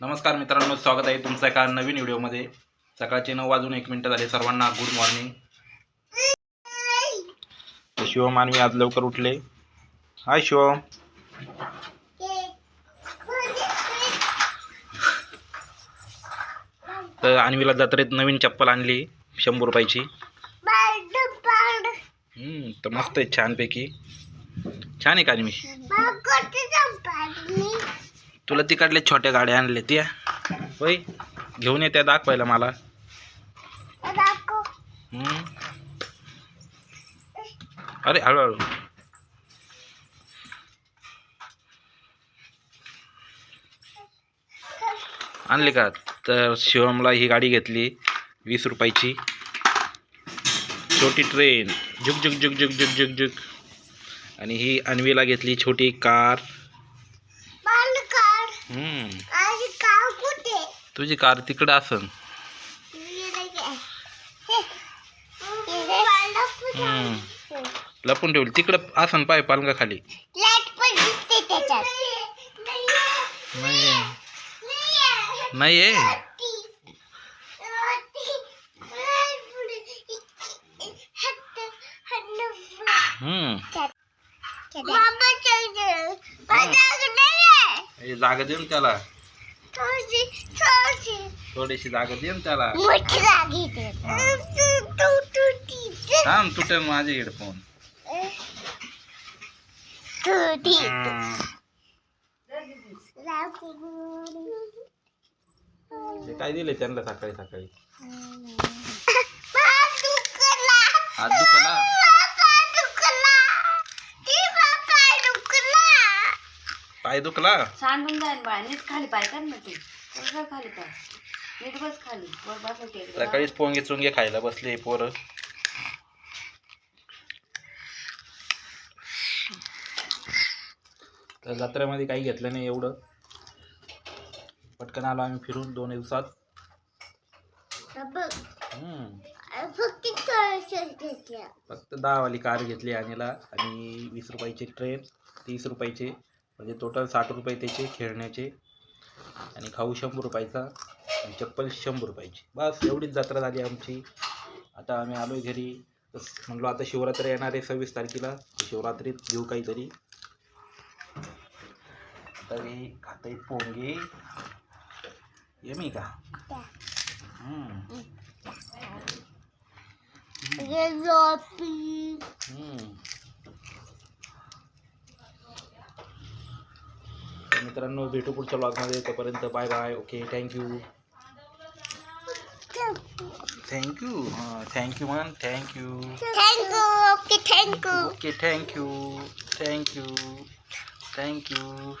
नमस्कार मित्रांनो स्वागत आहे तुमचं एका नवीन व्हिडिओमध्ये. सकाळचे नऊ वाजून एक मिनटं झाले. सर्वांना गुड मॉर्निंग तर शिवम आणि आज लवकर उठले. हाय शिवम. तर अन्वीला जत्रेत नवीन चप्पल आणली शंभर रुपयाची. तर मस्त आहे छानपैकी. छान आहे का अन्वी? तुला तिकडले छोट्या गाड्या आणल्या त्या होय? घेऊन येत्या दाखवायला मला. हम्म. अरे हळूहळू. आणली का? तर शिवमला ही गाडी घेतली वीस रुपयाची. छोटी ट्रेन. झुक झुक झुक झुक झुक झुक झुक. आणि ही अन्वीला घेतली छोटी कार. हम्म. तुझी कार तिकडं असन हम्म. लपून ठेवली तिकडं असन पाय पालंगा खाली नाही नाही आहे हम्म. हे. जागा देऊन त्याला. थोडीशी जागा दे. ना त्याला थांब तुटेल माझे हेडफोन हे. काय दिले त्यांना सकाळी सकाळी. हात दुखला पाय दुखला? सांडून जाईन बाय. नीट खाली पाय कर ना तू. कसं खाली पाय. नीट बस खाली. वर बस होते सकाळीच पोंगे चुंगे खायला बसले पोरं. तर जत्रेमध्ये काही घेतलं नाही एवढं. पटकन आलो आम्ही फिरून दोन दिवसात. हम्म. फक्त दहावाली कार घेतली आणीला आणि वीस रुपयाची ट्रेन तीस रुपयाचे म्हणजे टोटल साठ रुपये त्याचे खेळण्याचे आणि खाऊ शंभर रुपयाचा आणि चप्पल शंभर रुपयाची. बस एवढीच जत्रा झाली आमची. आता आम्ही आलो आहे घरी म्हणलो आता शिवरात्री येणार आहे सव्वीस तारखेला. तर शिवरात्रीत घेऊ काहीतरी. तरी खाताय पोंगे. येमी का? हम्म. हम्म. तर मित्रांनो भेटू पुढच्या ब्लॉगमध्ये तोपर्यंत bye bye okay thank you thank you हाँ थँक्यू म्हण thank you thank you okay thank you okay thank you thank you thank you